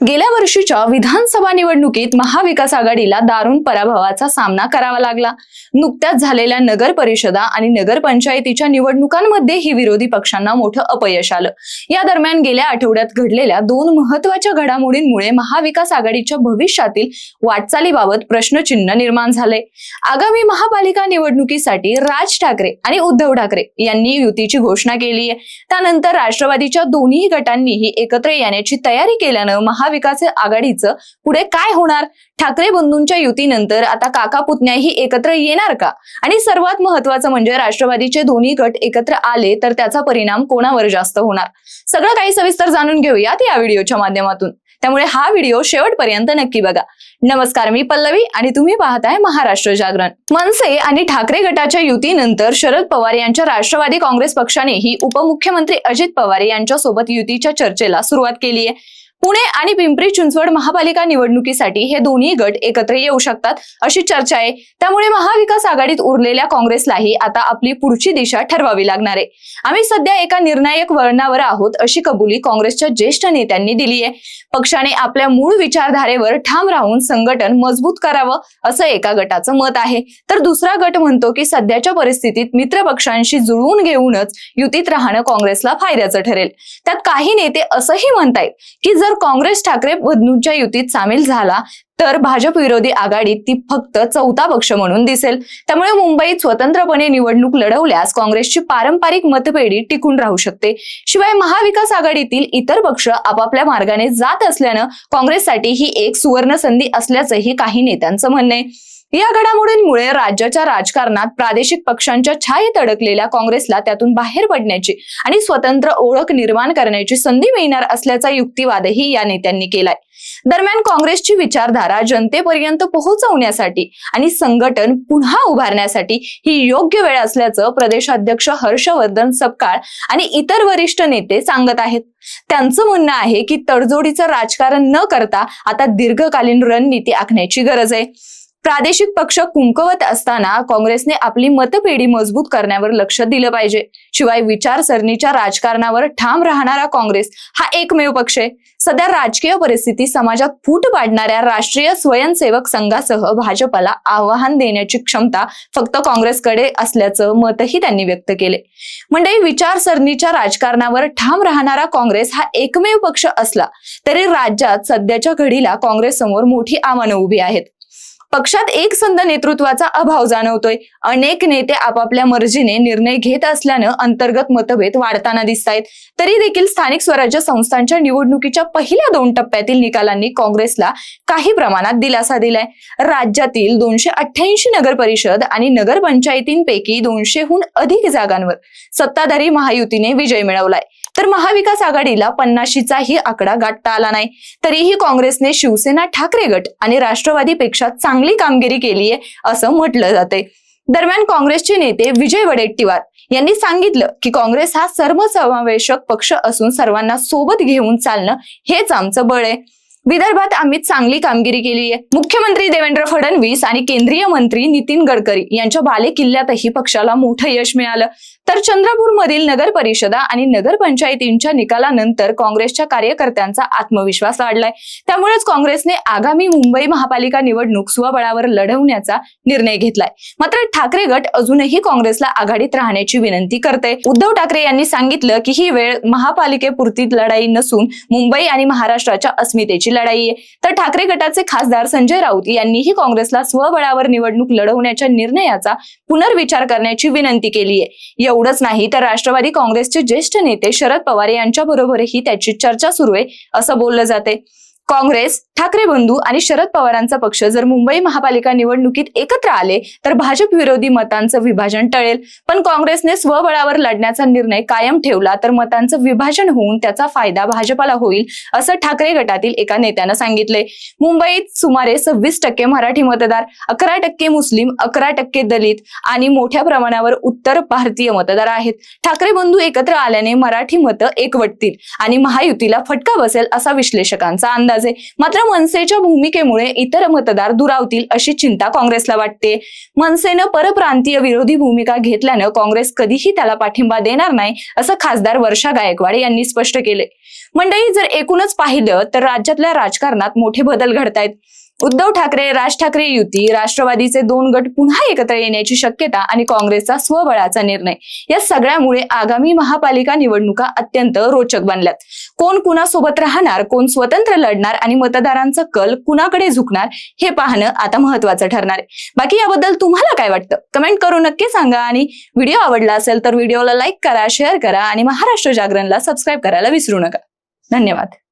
गेल्या वर्षीच्या विधानसभा निवडणुकीत महाविकास आघाडीला दारुण पराभवाचा सामना करावा लागला. नुकत्याच झालेल्या नगर परिषदा आणि नगरपंचायतीच्या निवडणुकांमध्ये ही विरोधी पक्षांना मोठं अपयश आलं. या दरम्यान गेल्या आठवड्यात घडलेल्या दोन महत्त्वाच्या घडामोडींमुळे महाविकास आघाडीच्या भविष्यातील वाटचालीबाबत प्रश्नचिन्ह निर्माण झाले. आगामी महापालिका निवडणुकीसाठी राज ठाकरे आणि उद्धव ठाकरे यांनी युतीची घोषणा केली आहे त्यानंतर राष्ट्रवादीच्या दोन्ही गटांनीही एकत्र येण्याची तयारी केल्यानं महा महाविकास आघाडीचं पुढे काय होणार? ठाकरे बंधूंच्या युतीनंतर आता काका पुतण्याही एकत्र येणार का? आणि सर्वात महत्वाचं म्हणजे राष्ट्रवादीचे दोन्ही गट एकत्र आले तर त्याचा परिणाम कोणावर जास्त होणार? सगळं काही सविस्तर जाणून घेऊयात या व्हिडिओच्या माध्यमातून. त्यामुळे हा व्हिडिओ शेवटपर्यंत नक्की बघा. नमस्कार मी पल्लवी आणि तुम्ही पाहताय महाराष्ट्र जागरण. मनसे आणि ठाकरे गटाच्या युतीनंतर शरद पवार यांच्या राष्ट्रवादी काँग्रेस पक्षानेही उपमुख्यमंत्री अजित पवार यांच्या सोबत युतीच्या चर्चेला सुरुवात केली आहे पुणे आणि पिंपरी चिंचवड महापालिका निवडणुकीसाठी हे दोन्ही गट एकत्र येऊ शकतात अशी चर्चा आहे. त्यामुळे महाविकास आघाडीत उरलेल्या काँग्रेसलाही आता आपली पुढची दिशा ठरवावी लागणार आहे. आम्ही सध्या एका निर्णायक वळणावर आहोत अशी कबुली काँग्रेसच्या ज्येष्ठ नेत्यांनी दिली आहे. पक्षाने आपल्या मूळ विचारधारेवर ठाम राहून संघटन मजबूत करावं असं एका गटाचं मत आहे. तर दुसरा गट म्हणतो की सध्याच्या परिस्थितीत मित्र पक्षांशी जुळवून घेऊनच युतीत राहणं काँग्रेसला फायद्याचं ठरेल. त्यात काही नेते असंही म्हणतायत की जर काँग्रेस ठाकरे बंधूंच्या युतीत सामील झाला तर भाजप विरोधी आघाडीत ती फक्त चौथा पक्ष म्हणून दिसेल. त्यामुळे मुंबईत स्वतंत्रपणे निवडणूक लढवल्यास काँग्रेसची पारंपरिक मतपेढी टिकून राहू शकते. शिवाय महाविकास आघाडीतील इतर पक्ष आपापल्या मार्गाने जात असल्यानं काँग्रेससाठी ही एक सुवर्ण संधी असल्याचंही काही नेत्यांचं म्हणणं आहे. या घडामोडींमुळे राज्याच्या राजकारणात प्रादेशिक पक्षांच्या छायेत अडकलेल्या काँग्रेसला त्यातून बाहेर पडण्याची आणि स्वतंत्र ओळख निर्माण करण्याची संधी मिळणार असल्याचा युक्तिवादही या नेत्यांनी केलाय. दरम्यान काँग्रेसची विचारधारा जनतेपर्यंत पोहोचवण्यासाठी आणि संघटन पुन्हा उभारण्यासाठी ही योग्य वेळ असल्याचं प्रदेशाध्यक्ष हर्षवर्धन सपकाळ आणि इतर वरिष्ठ नेते सांगत आहेत. त्यांचं म्हणणं आहे की तडजोडीचं राजकारण न करता आता दीर्घकालीन रणनीती आखण्याची गरज आहे. प्रादेशिक पक्ष कुंकवत असताना काँग्रेसने आपली मतपेढी मजबूत करण्यावर लक्ष दिलं पाहिजे. शिवाय विचारसरणीच्या राजकारणावर ठाम राहणारा काँग्रेस हा एकमेव पक्ष आहे. सध्या राजकीय परिस्थिती समाजात फूट पाडणाऱ्या राष्ट्रीय स्वयंसेवक संघासह भाजपला आव्हान देण्याची क्षमता फक्त काँग्रेसकडे असल्याचं मतही त्यांनी व्यक्त केले. म्हणजे विचारसरणीच्या राजकारणावर ठाम राहणारा काँग्रेस हा एकमेव पक्ष असला तरी राज्यात सध्याच्या घडीला काँग्रेस समोर मोठी आव्हानं उभी आहेत. पक्षात एकसंध नेतृत्वाचा अभाव जाणवतोय. अनेक नेते आपापल्या मर्जीने निर्णय घेत असल्यानं अंतर्गत मतभेद वाढताना दिसत आहेत तरी देखील स्थानिक स्वराज्य संस्थांच्या निवडणुकीच्या पहिल्या दोन टप्प्यातील निकालांनी काँग्रेसला काही प्रमाणात दिलासा दिलाय. राज्यातील दोनशे अठ्ठ्याऐंशी नगर परिषद आणि नगरपंचायतींपैकी दोनशेहून अधिक जागांवर सत्ताधारी महायुतीने विजय मिळवलाय. तर महाविकास आघाडीला पन्नाशीचाही आकडा गाठता आला नाही. तरीही काँग्रेसने शिवसेना ठाकरे गट आणि राष्ट्रवादीपेक्षा चांगली कामगिरी केली आहे असं म्हटलं जाते दरम्यान काँग्रेसचे नेते विजय वडेट्टीवार यांनी सांगितलं की काँग्रेस हा सर्वसमावेशक पक्ष असून सर्वांना सोबत घेऊन चालणं हेच आमचं बळ आहे. विदर्भात आम्ही चांगली कामगिरी केली आहे. मुख्यमंत्री देवेंद्र फडणवीस आणि केंद्रीय मंत्री नितीन गडकरी यांच्या बाले किल्ल्यातही पक्षाला मोठं यश मिळालं. तर चंद्रपूरमधील नगर परिषदा आणि नगरपंचायतींच्या निकालानंतर काँग्रेसच्या कार्यकर्त्यांचा आत्मविश्वास वाढलाय. त्यामुळेच काँग्रेसने आगामी मुंबई महापालिका निवडणूक स्वबळावर लढवण्याचा निर्णय घेतलाय. मात्र ठाकरे गट अजूनही काँग्रेसला आघाडीत राहण्याची विनंती करते उद्धव ठाकरे यांनी सांगितलं की ही वेळ महापालिकेपुरती लढाई नसून मुंबई आणि महाराष्ट्राच्या अस्मितेची लढाई आहे. तर ठाकरे गटाचे खासदार संजय राऊत यांनीही काँग्रेसला स्वबळावर निवडणूक लढवण्याच्या निर्णयाचा पुनर्विचार करण्याची विनंती केली आहे एवढंच नाही तर राष्ट्रवादी काँग्रेसचे ज्येष्ठ नेते शरद पवार यांच्या बरोबरही त्याची चर्चा सुरू आहे असं बोललं जाते. काँग्रेस ठाकरे बंधू आणि शरद पवारांचा पक्ष जर मुंबई महापालिका निवडणुकीत एकत्र आले तर भाजप विरोधी मतांचं विभाजन टळेल. पण काँग्रेसने स्वबळावर लढण्याचा निर्णय कायम ठेवला तर मतांचं विभाजन होऊन त्याचा फायदा भाजपाला होईल असं ठाकरे गटातील एका नेत्यानं सांगितले मुंबईत सुमारे सव्वीस टक्के मराठी मतदार अकरा टक्के मुस्लिम अकरा टक्के दलित आणि मोठ्या प्रमाणावर उत्तर भारतीय मतदार आहेत. ठाकरे बंधू एकत्र आल्याने मराठी मतं एकवटतील आणि महायुतीला फटका बसेल असा विश्लेषकांचा अंदाज. आहे मात्र मनसेच्या भूमिकेमुळे इतर मतदार दुरावतील अशी चिंता काँग्रेसला वाटते. मनसेनं परप्रांतीय विरोधी भूमिका घेतल्यानं काँग्रेस कधीही त्याला पाठिंबा देणार नाही असं खासदार वर्षा गायकवाड यांनी स्पष्ट केले मंडळी जर एकूणच पाहिलं तर राज्यातल्या राजकारणात मोठे बदल घडतायत. उद्धव ठाकरे राज ठाकरे युती राष्ट्रवादीचे दोन गट पुन्हा एकत्र येण्याची शक्यता आणि काँग्रेसचा स्वबळाचा निर्णय या सगळ्यामुळे आगामी महापालिका निवडणुका अत्यंत रोचक बनल्यात. कोण कुणासोबत राहणार कोण स्वतंत्र लढणार आणि मतदारांचा कल कुणाकडे झुकणार हे पाहणं आता महत्वाचं ठरणार आहे. बाकी याबद्दल तुम्हाला काय वाटतं? कमेंट करून नक्की सांगा आणि व्हिडिओ आवडला असेल तर व्हिडिओला लाईक करा शेअर करा आणि महाराष्ट्र जागरणला सबस्क्राईब करायला विसरू नका. धन्यवाद.